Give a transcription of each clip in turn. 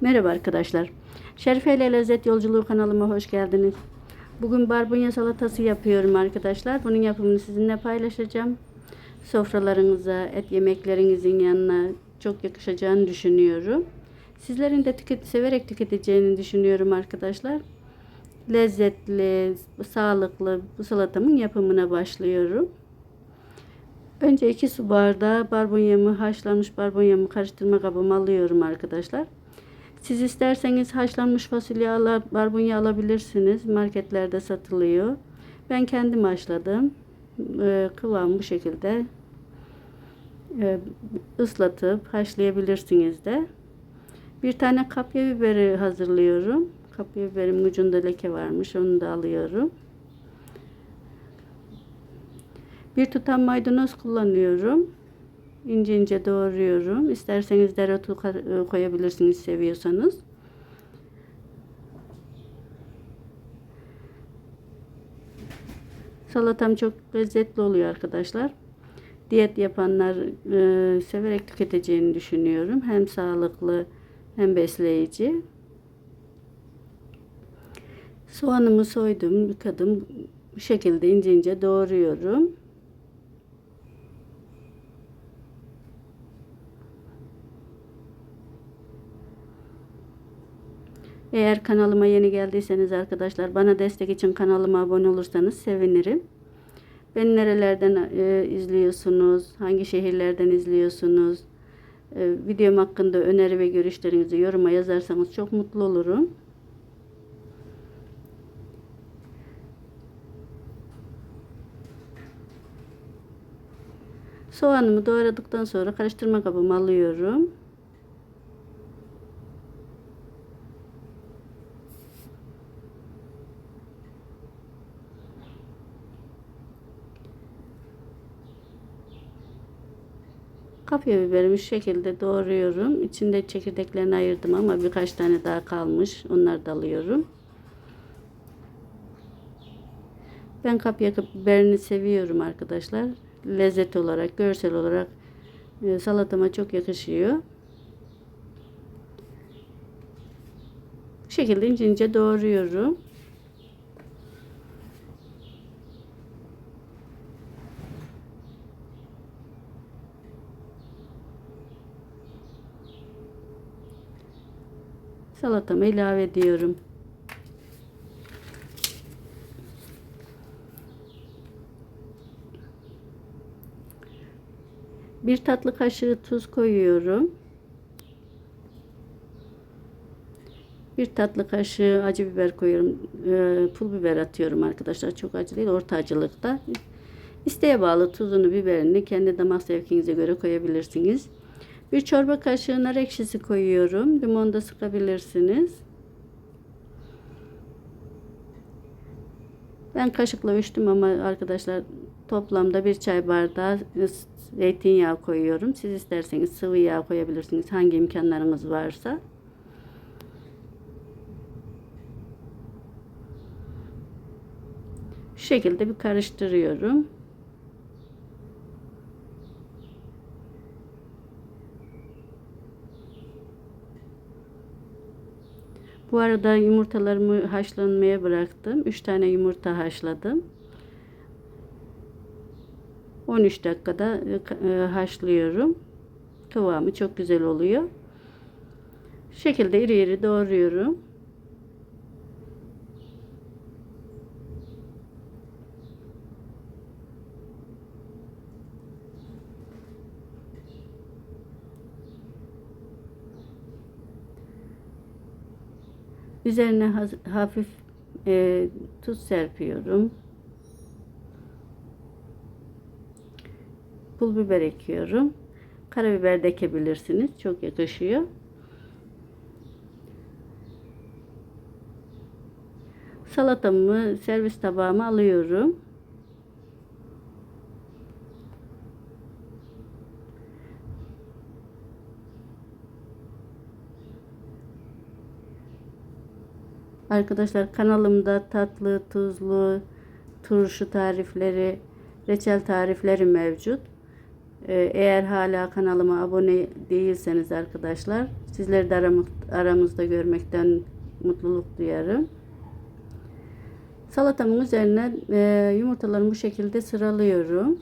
Merhaba arkadaşlar. Şerife ile Lezzet Yolculuğu kanalıma hoş geldiniz. Bugün barbunya salatası yapıyorum arkadaşlar. Bunun yapımını sizinle paylaşacağım. Sofralarınıza, et yemeklerinizin yanına çok yakışacağını düşünüyorum. Sizlerin de tüket, severek tüketeceğini düşünüyorum arkadaşlar. Lezzetli, sağlıklı bu salatamın yapımına başlıyorum. Önce 2 su bardağı barbunyamı, haşlanmış barbunyamı karıştırma kabıma alıyorum arkadaşlar. Siz isterseniz haşlanmış fasulye ala, barbunya alabilirsiniz. Marketlerde satılıyor. Ben kendim haşladım. Ee, kıvam bu şekilde ee, ıslatıp haşlayabilirsiniz de. Bir tane kapya biberi hazırlıyorum. Kapya biberimin ucunda leke varmış. Onu da alıyorum. Bir tutam maydanoz kullanıyorum. İnce ince doğruyorum. İsterseniz dereotu koyabilirsiniz seviyorsanız. Salatam çok lezzetli oluyor arkadaşlar. Diyet yapanlar e, severek tüketeceğini düşünüyorum. Hem sağlıklı hem besleyici. Soğanımı soydum, yıkadım. Bu şekilde ince ince doğruyorum. Eğer kanalıma yeni geldiyseniz arkadaşlar bana destek için kanalıma abone olursanız sevinirim. Beni nerelerden e, izliyorsunuz? Hangi şehirlerden izliyorsunuz? E, videom hakkında öneri ve görüşlerinizi yoruma yazarsanız çok mutlu olurum. Soğanımı doğradıktan sonra karıştırma kabıma alıyorum. Kapya biberimi şu şekilde doğruyorum. İçinde çekirdeklerini ayırdım ama birkaç tane daha kalmış. Onları da alıyorum. Ben kapya biberini seviyorum arkadaşlar. Lezzet olarak, görsel olarak e, salatama çok yakışıyor. Bu şekilde ince ince doğruyorum. Salatamı ilave ediyorum. Bir tatlı kaşığı tuz koyuyorum. Bir tatlı kaşığı acı biber koyuyorum. E, pul biber atıyorum arkadaşlar. Çok acı değil, orta acılıkta. İsteğe bağlı tuzunu, biberini kendi damak zevkinize göre koyabilirsiniz. Bir çorba kaşığı nar ekşisi koyuyorum. Limon da sıkabilirsiniz. Ben kaşıkla ölçtüm ama arkadaşlar toplamda bir çay bardağı zeytinyağı koyuyorum. Siz isterseniz sıvı yağ koyabilirsiniz. Hangi imkanlarınız varsa. Şu şekilde bir karıştırıyorum. Bu arada yumurtalarımı haşlanmaya bıraktım. 3 tane yumurta haşladım. 13 dakikada e, haşlıyorum. Kıvamı çok güzel oluyor. Şekilde iri iri doğruyorum. Üzerine hafif e, tuz serpiyorum. Pul biber ekiyorum. Karabiber de ekebilirsiniz. Çok yakışıyor. Salatamı servis tabağıma alıyorum. Arkadaşlar kanalımda tatlı, tuzlu, turşu tarifleri, reçel tarifleri mevcut. Ee, Eğer hala kanalıma abone değilseniz arkadaşlar sizleri de aramı- aramızda görmekten mutluluk duyarım. Salatamın üzerine e, yumurtalarımı bu şekilde sıralıyorum.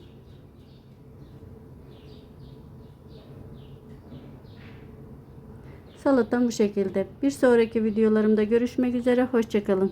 Salatam bu şekilde. Bir sonraki videolarımda görüşmek üzere. Hoşçakalın.